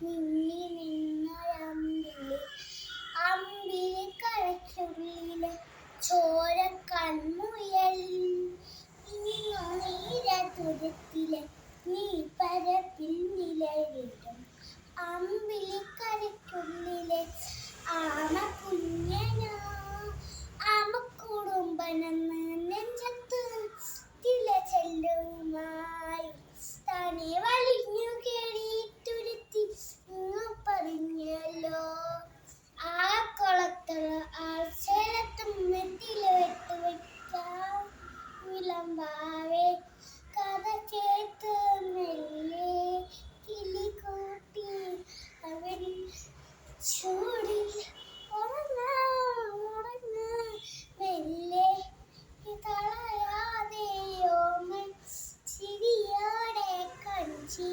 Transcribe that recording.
നിന്നി നിന്നൊരമ്പിളി അമ്പിളി. ചോര നീ പരപ്പിൽ നിലവിടും അമ്പിളി കരയ്ക്കുള്ളിലെ ചൂടിൽ ഉറങ്ങ ഉറങ്ങ മെല്ലെ തളയാതെ ഓമൻ ചിരിയോടെ കഞ്ചി